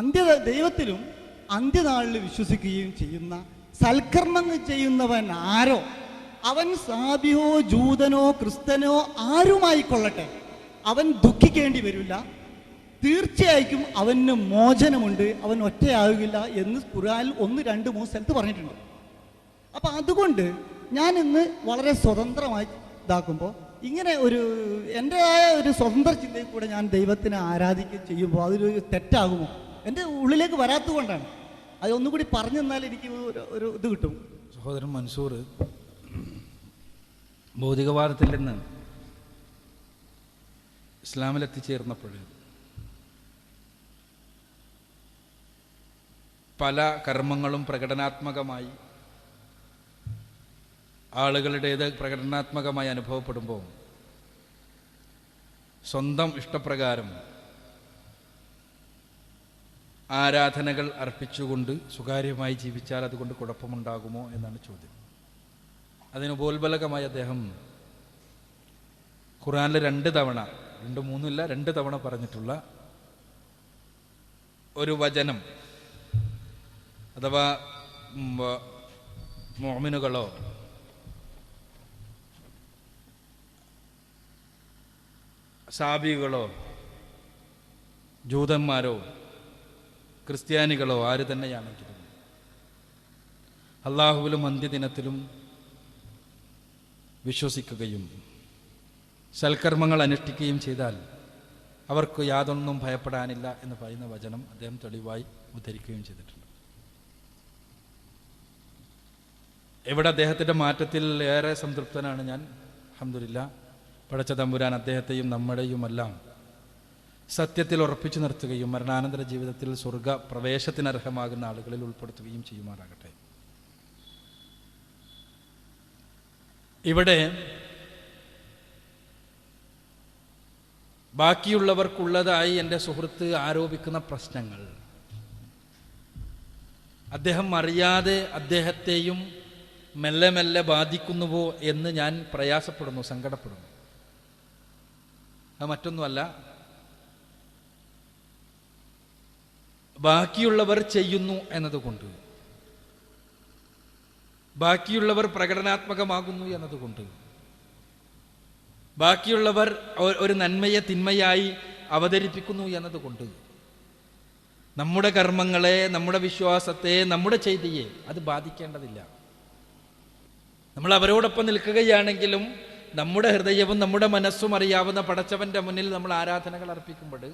അന്ത്യ ദൈവത്തിലും അന്ത്യനാളിൽ വിശ്വസിക്കുകയും ചെയ്യുന്ന സൽക്കർമ്മങ്ങൾ ചെയ്യുന്നവൻ ആരോ? അവൻ സാബിയോ ജൂതനോ ക്രിസ്തനോ ആരുമായിക്കൊള്ളട്ടെ? അവൻ ദുഃഖിക്കേണ്ടി വരില്ല. തീർച്ചയായിട്ടും അവന് മോചനമുണ്ട്. അവൻ ഒറ്റയാകില്ല എന്ന് ഖുർആനിൽ ഒന്ന് രണ്ട് മൂന്ന് സ്ഥലത്ത് പറഞ്ഞിട്ടുണ്ട്. അപ്പൊ അതുകൊണ്ട് ഞാൻ ഇന്ന് വളരെ സ്വതന്ത്രമായി ഇതാക്കുമ്പോൾ ഇങ്ങനെ ഒരു എന്റെതായ ഒരു സ്വതന്ത്ര ചിന്തയിൽ കൂടെ ഞാൻ ദൈവത്തിനെ ആരാധിക്കുകയും ചെയ്യുമ്പോൾ അതൊരു തെറ്റാകുമോ? എന്റെ ഉള്ളിലേക്ക് വരാത്തത് കൊണ്ടാണ് അത് ഒന്നുകൂടി പറഞ്ഞു തന്നാൽ എനിക്ക് ഒരു ഇത് കിട്ടും. സഹോദരൻ മൻസൂർ ഭൗതികവാദത്തിൽ നിന്ന് ഇസ്ലാമിലെത്തിച്ചേർന്നപ്പോൾ പല കർമ്മങ്ങളും പ്രകടനാത്മകമായി ആളുകളുടേത് പ്രകടനാത്മകമായി അനുഭവപ്പെടുമ്പോൾ സ്വന്തം ഇഷ്ടപ്രകാരം ആരാധനകൾ അർപ്പിച്ചുകൊണ്ട് സ്വകാര്യമായി ജീവിച്ചാൽ അതുകൊണ്ട് കുഴപ്പമുണ്ടാകുമോ എന്നാണ് ചോദ്യം. അതിന് ബോൽബലകമായി അദ്ദേഹം ഖുറാനിൽ രണ്ട് തവണ രണ്ട് മൂന്നില്ല രണ്ട് തവണ പറഞ്ഞിട്ടുള്ള ഒരു വചനം അഥവാ മോമിനുകളോ സാബികളോ ജൂതന്മാരോ ക്രിസ്ത്യാനികളോ ആര് തന്നെയാണെങ്കിലും അള്ളാഹുവിലും അന്ത്യദിനത്തിലും വിശ്വസിക്കുകയും സൽക്കർമ്മങ്ങൾ അനുഷ്ഠിക്കുകയും ചെയ്താൽ അവർക്ക് യാതൊന്നും ഭയപ്പെടാനില്ല എന്ന് പറയുന്ന വചനം അദ്ദേഹം തെളിവായി ഉദ്ധരിക്കുകയും ചെയ്തിട്ടുണ്ട്. എവിടെ അദ്ദേഹത്തിന്റെ മാറ്റത്തിൽ ഏറെ സംതൃപ്തനാണ് ഞാൻ അഹമ്മദില്ല പടച്ച തമ്പുരാൻ അദ്ദേഹത്തെയും നമ്മുടെയുമെല്ലാം സത്യത്തിൽ ഉറപ്പിച്ചു നിർത്തുകയും മരണാനന്തര ജീവിതത്തിൽ സ്വർഗ പ്രവേശത്തിനർഹമാകുന്ന ആളുകളിൽ ഉൾപ്പെടുത്തുകയും ചെയ്യുമാറാകട്ടെ. ഇവിടെ ബാക്കിയുള്ളവർക്കുള്ളതായി എന്റെ സുഹൃത്ത് ആരോപിക്കുന്ന പ്രശ്നങ്ങൾ. അദ്ദേഹം അറിയാതെ അദ്ദേഹത്തെയും മെല്ലെ മെല്ലെ ബാധിക്കുന്നുവോ എന്ന് ഞാൻ പ്രയാസപ്പെടുന്നു സങ്കടപ്പെടുന്നു. അത് മറ്റൊന്നുമല്ല ബാക്കിയുള്ളവർ ചെയ്യുന്നു എന്നതുകൊണ്ട്. ബാക്കിയുള്ളവർ പ്രകടനാത്മകമാകുന്നു എന്നതുകൊണ്ട്. ബാക്കിയുള്ളവർ ഒരു നന്മയെ തിന്മയായി അവതരിപ്പിക്കുന്നു എന്നതുകൊണ്ട്. നമ്മുടെ കർമ്മങ്ങളെ നമ്മുടെ വിശ്വാസത്തെ നമ്മുടെ ചെയ്തിയെ അത് ബാധിക്കേണ്ടതില്ല. നമ്മൾ അവരോടൊപ്പം നിൽക്കുകയാണെങ്കിലും നമ്മുടെ ഹൃദയവും നമ്മുടെ മനസ്സും അറിയാവുന്ന പടച്ചവന്റെ മുന്നിൽ നമ്മൾ ആരാധനകൾ അർപ്പിക്കുമ്പോൾ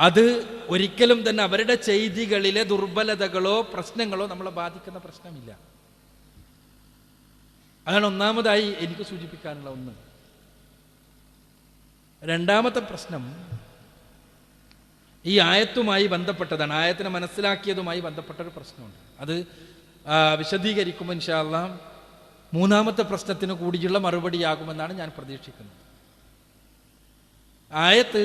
അത് ഒരിക്കലും തന്നെ അവരുടെ ചെയ്തികളിലെ ദുർബലതകളോ പ്രശ്നങ്ങളോ നമ്മളെ ബാധിക്കുന്ന പ്രശ്നമില്ല. അതാണ് ഒന്നാമതായി എനിക്ക് സൂചിപ്പിക്കാനുള്ള ഒന്ന്. രണ്ടാമത്തെ പ്രശ്നം ഈ ആയത്തുമായി ബന്ധപ്പെട്ടതാണ് ആയത്തിനെ മനസ്സിലാക്കിയതുമായി ബന്ധപ്പെട്ട ഒരു പ്രശ്നമുണ്ട്. അത് വിശദീകരിക്കുമ്പോൾ ഇൻഷാല്ല മൂന്നാമത്തെ പ്രശ്നത്തിന് കൂടിയുള്ള മറുപടിയാകുമെന്നാണ് ഞാൻ പ്രതീക്ഷിക്കുന്നത്. ആയത്ത്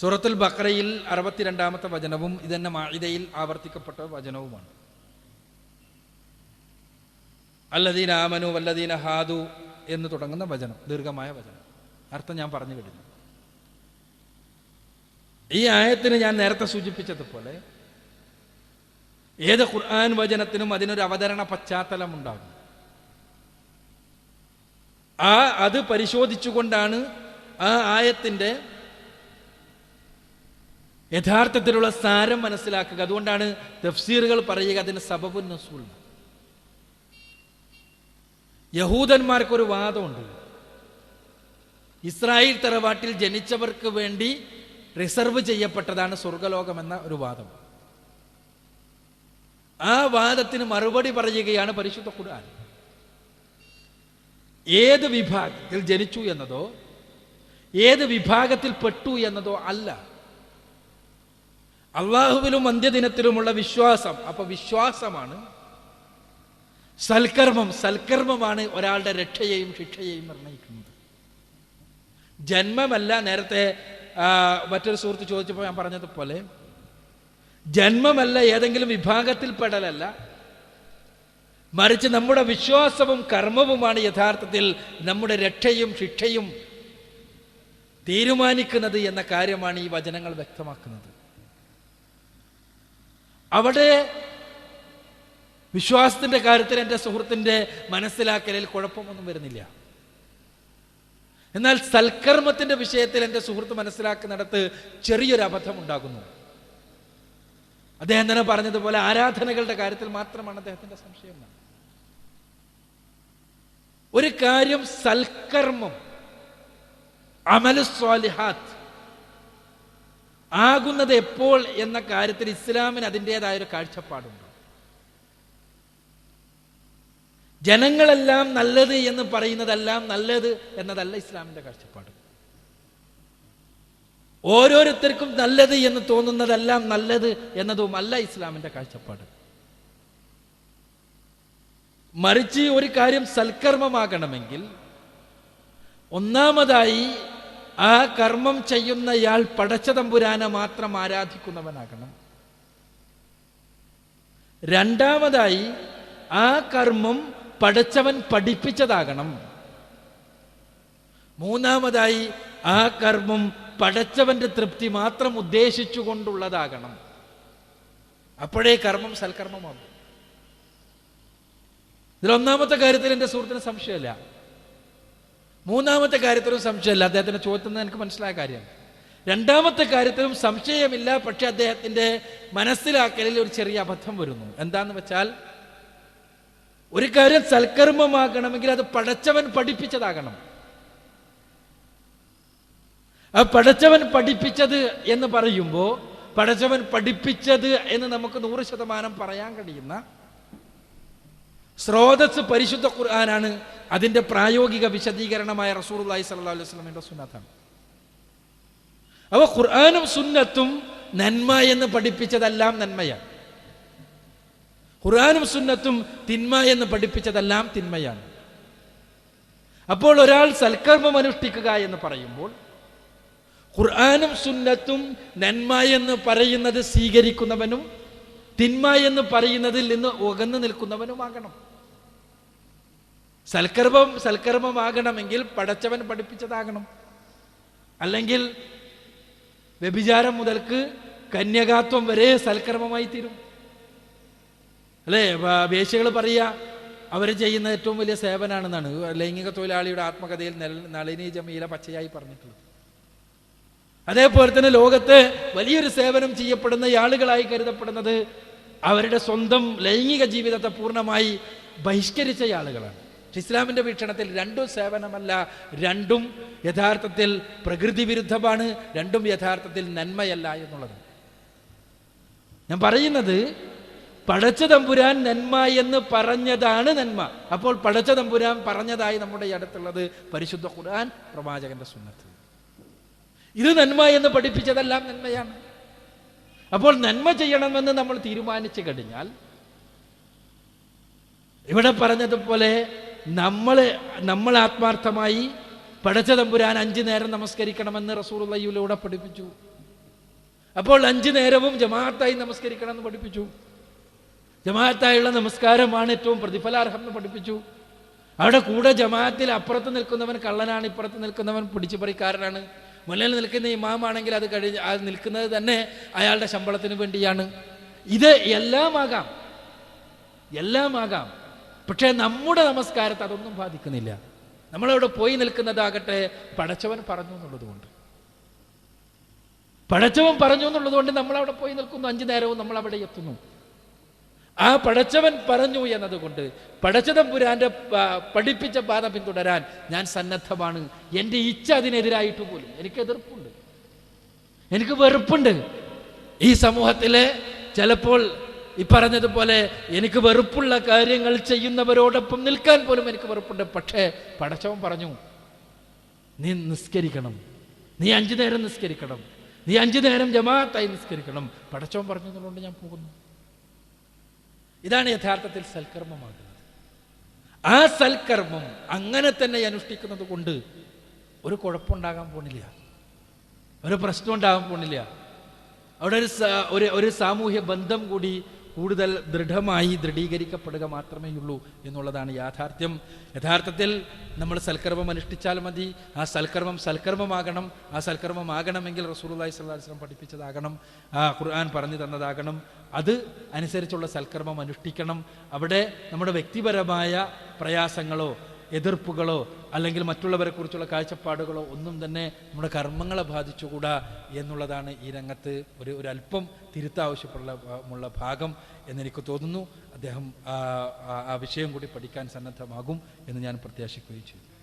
സൂറത്തുൽ ബക്രയിൽ അറുപത്തിരണ്ടാമത്തെ വചനവും ഇതന്നെ മാഇദയിൽ ആവർത്തിക്കപ്പെട്ട വചനവുമാണ്. അല്ലദീന ആമനു വല്ലദീന ഹാദു എന്ന് തുടങ്ങുന്ന വചനം ദീർഘമായ വചനം. അർത്ഥം ഞാൻ പറഞ്ഞു കഴിഞ്ഞു. ഈ ആയത്തിന് ഞാൻ നേരത്തെ സൂചിപ്പിച്ചതുപോലെ ഏത് ഖുർആൻ വചനത്തിനും അതിനൊരു അവതരണ പശ്ചാത്തലം ഉണ്ടാകും. ആ അത് പരിശോധിച്ചുകൊണ്ടാണ് ആ ആയത്തിന്റെ യഥാർത്ഥത്തിലുള്ള സാരം മനസ്സിലാക്കുക. അതുകൊണ്ടാണ് തഫ്സീറുകൾ പറയുക അതിന് സബബുൻ നസൂൽ. യഹൂദന്മാർക്കൊരു വാദമുണ്ട്. ഇസ്രായേൽ തറവാട്ടിൽ ജനിച്ചവർക്ക് വേണ്ടി റിസർവ് ചെയ്യപ്പെട്ടതാണ് സ്വർഗലോകം എന്ന ഒരു വാദം. ആ വാദത്തിന് മറുപടി പറയുകയാണ് പരിശുദ്ധ ഖുർആൻ. ഏത് വിഭാഗത്തിൽ ജനിച്ചു എന്നതോ ഏത് വിഭാഗത്തിൽ പെട്ടു എന്നതോ അല്ല. അള്ളാഹുവിലും അന്ത്യദിനത്തിലുമുള്ള വിശ്വാസം. അപ്പൊ വിശ്വാസമാണ് സൽക്കർമ്മം. സൽക്കർമ്മമാണ് ഒരാളുടെ രക്ഷയെയും ശിക്ഷയെയും നിർണയിക്കുന്നത് ജന്മമല്ല നേരത്തെ മറ്റൊരു സുഹൃത്ത് ചോദിച്ചപ്പോൾ ഞാൻ പറഞ്ഞതുപോലെ ജന്മമല്ല ഏതെങ്കിലും വിഭാഗത്തിൽപ്പെടലല്ല മറിച്ച് നമ്മുടെ വിശ്വാസവും കർമ്മവുമാണ് യഥാർത്ഥത്തിൽ നമ്മുടെ രക്ഷയും ശിക്ഷയും തീരുമാനിക്കുന്നത് എന്ന കാര്യമാണ് ഈ വചനങ്ങൾ വ്യക്തമാക്കുന്നത്. അവിടെ വിശ്വാസത്തിന്റെ കാര്യത്തിൽ എന്റെ സുഹൃത്തിന്റെ മനസ്സിലാക്കലിൽ കുഴപ്പമൊന്നും വരുന്നില്ല. എന്നാൽ സൽക്കർമ്മത്തിന്റെ വിഷയത്തിൽ എന്റെ സുഹൃത്ത് മനസ്സിലാക്കുന്നിടത്ത് ചെറിയൊരു അബദ്ധം ഉണ്ടാകുന്നു അദ്ദേഹം തന്നെ പറഞ്ഞതുപോലെ ആരാധനകളുടെ കാര്യത്തിൽ മാത്രമാണ് അദ്ദേഹത്തിന്റെ സംശയം ഒരു കാര്യം സൽക്കർമ്മം അമലു സ്വാലിഹാത്ത് ആകുന്നത് എപ്പോൾ എന്ന കാര്യത്തിൽ ഇസ്ലാമിന് അതിന്റെതായ ഒരു കാഴ്ചപ്പാടുണ്ട്. ജനങ്ങളെല്ലാം നല്ലത് എന്ന് പറയുന്നതെല്ലാം നല്ലത് എന്നതല്ല ഇസ്ലാമിന്റെ കാഴ്ചപ്പാട്. ഓരോരുത്തർക്കും നല്ലത് എന്ന് തോന്നുന്നതെല്ലാം നല്ലത് എന്നതുമല്ല ഇസ്ലാമിന്റെ കാഴ്ചപ്പാട്. മറിച്ച് ഒരു കാര്യം സൽക്കർമ്മമാകണമെങ്കിൽ ഒന്നാമതായി ആ കർമ്മം ചെയ്യുന്നയാൾ പടച്ചതമ്പുരാനെ മാത്രം ആരാധിക്കുന്നവനാകണം. രണ്ടാമതായി ആ കർമ്മം പടച്ചവൻ പഠിപ്പിച്ചതാകണം. മൂന്നാമതായി ആ കർമ്മം പടച്ചവന്റെ തൃപ്തി മാത്രം ഉദ്ദേശിച്ചുകൊണ്ടുള്ളതാകണം. അപ്പോഴേ കർമ്മം സൽക്കർമ്മമാകും ഇതിലൊന്നാമത്തെ കാര്യത്തിൽ എന്റെ സുഹൃത്തിന് സംശയമില്ല. മൂന്നാമത്തെ കാര്യത്തിലും സംശയമില്ല. അദ്ദേഹത്തിന്റെ ചോദ്യത്തിൽ നിന്ന് എനിക്ക് മനസ്സിലായ കാര്യം. രണ്ടാമത്തെ കാര്യത്തിലും സംശയമില്ല പക്ഷെ അദ്ദേഹത്തിന്റെ മനസ്സിലാക്കലിൽ ഒരു ചെറിയ അബദ്ധം വരുന്നു. എന്താന്ന് വെച്ചാൽ ഒരു കാര്യം സൽക്കർമ്മമാകണമെങ്കിൽ അത് പടച്ചവൻ പഠിപ്പിച്ചതാകണം. ആ പടച്ചവൻ പഠിപ്പിച്ചത് എന്ന് പറയുമ്പോൾ പടച്ചവൻ പഠിപ്പിച്ചത് എന്ന് നമുക്ക് നൂറ് ശതമാനം പറയാൻ കഴിയുന്ന സ്രോതസ് പരിശുദ്ധ ഖുർആനാണ് അതിന്റെ പ്രായോഗിക വിശദീകരണമായ റസൂർ അലൈഹി സ്വല്ലാ അലൈഹി സ്വലമിന്റെ സുന്നത്താണ്. അവ ഖുർആാനും സുന്നത്തും നന്മ എന്ന് പഠിപ്പിച്ചതെല്ലാം നന്മയാണ്. ഖുർആാനും സുന്നത്തും തിന്മ എന്ന് പഠിപ്പിച്ചതെല്ലാം തിന്മയാണ്. അപ്പോൾ ഒരാൾ സൽക്കർമ്മം അനുഷ്ഠിക്കുക എന്ന് പറയുമ്പോൾ ഖുർആാനും സുന്നത്തും നന്മ എന്ന് പറയുന്നത് സ്വീകരിക്കുന്നവനും തിന്മ എന്ന് പറയുന്നതിൽ നിന്ന് ഉകന്നു നിൽക്കുന്നവനുമാകണം. സൽക്കർമ്മം സൽക്കർമ്മമാകണമെങ്കിൽ പടച്ചവൻ പഠിപ്പിച്ചതാകണം. അല്ലെങ്കിൽ വ്യഭിചാരം മുതൽക്ക് കന്യകാത്വം വരെ സൽക്കർമ്മമായി തീരും. അല്ലേ? വേശ്യകൾ പറയുക അവർ ചെയ്യുന്ന ഏറ്റവും വലിയ സേവനാണെന്നാണ്. ലൈംഗിക തൊഴിലാളിയുടെ ആത്മകഥയിൽ നളിനി ജമീല പച്ചയായി പറഞ്ഞിട്ടുള്ളത്. അതേപോലെ തന്നെ ലോകത്ത് വലിയൊരു സേവനം ചെയ്യപ്പെടുന്ന ആളുകളായി കരുതപ്പെടുന്നത് അവരുടെ സ്വന്തം ലൈംഗിക ജീവിതത്തെ പൂർണമായി ബഹിഷ്കരിച്ച ആളുകളാണ്. ഇസ്ലാമിന്റെ വീക്ഷണത്തിൽ രണ്ടും സേവനമല്ല രണ്ടും യഥാർത്ഥത്തിൽ പ്രകൃതി വിരുദ്ധമാണ് രണ്ടും യഥാർത്ഥത്തിൽ നന്മയല്ല എന്നുള്ളത്. ഞാൻ പറയുന്നത് പടച്ച തമ്പുരാൻ നന്മ എന്ന് പറഞ്ഞതാണ് നന്മ. അപ്പോൾ പടച്ച തമ്പുരാൻ പറഞ്ഞതായി നമ്മുടെ അടുത്തുള്ളത് പരിശുദ്ധ ഖുർആൻ പ്രവാചകന്റെ സുന്നത്ത്. ഇത് നന്മ എന്ന് പഠിപ്പിച്ചതെല്ലാം നന്മയാണ്. അപ്പോൾ നന്മ ചെയ്യണമെന്ന് നമ്മൾ തീരുമാനിച്ചു കഴിഞ്ഞാൽ ഇവിടെ പറഞ്ഞതുപോലെ നമ്മൾ നമ്മൾ ആത്മാർത്ഥമായി പടച്ച തമ്പുരാൻ അഞ്ചു നേരം നമസ്കരിക്കണമെന്ന് റസൂറുള്ളയിലൂടെ പഠിപ്പിച്ചു. അപ്പോൾ അഞ്ചു നേരവും ജമാഅത്തായി നമസ്കരിക്കണമെന്ന് പഠിപ്പിച്ചു. ജമാഅത്തായുള്ള നമസ്കാരമാണ് ഏറ്റവും പ്രതിഫലാർഹം എന്ന് പഠിപ്പിച്ചു. അവിടെ കൂടെ ജമാഅത്തിൽ അപ്പുറത്ത് നിൽക്കുന്നവൻ കള്ളനാണ് ഇപ്പുറത്ത് നിൽക്കുന്നവൻ പിടിച്ചുപറിക്കാരനാണ്. മുന്നിൽ നിൽക്കുന്ന ഇമാമാണെങ്കിൽ അത് കഴിഞ്ഞ് അത് നിൽക്കുന്നത് തന്നെ അയാളുടെ ശമ്പളത്തിന് വേണ്ടിയാണ്. ഇത് എല്ലാമാകാം. എല്ലാമാകാം. പക്ഷേ നമ്മുടെ നമസ്കാരത്തെ അതൊന്നും ബാധിക്കുന്നില്ല. നമ്മളവിടെ പോയി നിൽക്കുന്നതാകട്ടെ പടച്ചവൻ പറഞ്ഞു എന്നുള്ളതുകൊണ്ട് പടച്ചവൻ പറഞ്ഞു എന്നുള്ളതുകൊണ്ട് നമ്മൾ അവിടെ പോയി നിൽക്കുന്നു അഞ്ചു നേരവും നമ്മൾ അവിടെ എത്തുന്നു. ആ പടച്ചവൻ പറഞ്ഞു എന്നതുകൊണ്ട് പടച്ചതമ്പുരാന്റെ പഠിപ്പിച്ച പാത പിന്തുടരാൻ ഞാൻ സന്നദ്ധമാണ്. എന്റെ ഇച്ഛ അതിനെതിരായിട്ട് പോലും എനിക്ക് എതിർപ്പുണ്ട്. എനിക്ക് വെറുപ്പുണ്ട്. ഈ സമൂഹത്തിലെ ചിലപ്പോൾ ഈ പറഞ്ഞതുപോലെ എനിക്ക് വെറുപ്പുള്ള കാര്യങ്ങൾ ചെയ്യുന്നവരോടൊപ്പം നിൽക്കാൻ പോലും എനിക്ക് വെറുപ്പുണ്ട്. പക്ഷേ പടച്ചവൻ പറഞ്ഞു നീ നിസ്കരിക്കണം. നീ അഞ്ചു നേരം നിസ്കരിക്കണം. നീ അഞ്ചു നേരം ജമാഅത്തായി നിസ്കരിക്കണം. പടച്ചവൻ പറഞ്ഞു ഞാൻ പോകുന്നു. ഇതാണ് യഥാർത്ഥത്തിൽ സൽക്കർമ്മമാകുന്നത്. ആ സൽക്കർമ്മം അങ്ങനെ തന്നെ അനുഷ്ഠിക്കുന്നത് കൊണ്ട് ഒരു കുഴപ്പമുണ്ടാകാൻ പോണില്ല. ഒരു പ്രശ്നം ഉണ്ടാകാൻ പോണില്ല. അവിടെ ഒരു ഒരു സാമൂഹ്യ ബന്ധം കൂടി കൂടുതൽ ദൃഢമായി ദൃഢീകരിക്കപ്പെടുക മാത്രമേയുള്ളൂ എന്നുള്ളതാണ് യാഥാർത്ഥ്യം. യഥാർത്ഥത്തിൽ നമ്മൾ സൽക്കർമ്മം അനുഷ്ഠിച്ചാൽ മതി. ആ സൽക്കർമ്മം സൽക്കർമ്മമാകണം. ആ സൽക്കർമ്മമാകണമെങ്കിൽ റസൂലുള്ളാഹി സ്വല്ലല്ലാഹി വസല്ലം പഠിപ്പിച്ചതാകണം. ആ ഖുർആൻ പറഞ്ഞു തന്നതാകണം. അത് അനുസരിച്ചുള്ള സൽക്കർമ്മം അനുഷ്ഠിക്കണം. അവിടെ നമ്മുടെ വ്യക്തിപരമായ പ്രയാസങ്ങളോ എതിർപ്പുകളോ അല്ലെങ്കിൽ മറ്റുള്ളവരെ കുറിച്ചുള്ള കാഴ്ചപ്പാടുകളോ ഒന്നും തന്നെ നമ്മുടെ കർമ്മങ്ങളെ ബാധിച്ചുകൂടാ എന്നുള്ളതാണ് ഈ രംഗത്ത് ഒരു ഒരു അല്പം തിരുത്താവശ്യമുള്ള ഭാഗം എന്നെനിക്ക് തോന്നുന്നു. അദ്ദേഹം ആ വിഷയം കൂടി പഠിക്കാൻ സന്നദ്ധമാകും എന്ന് ഞാൻ പ്രത്യാശിക്കുകയും ചെയ്തു.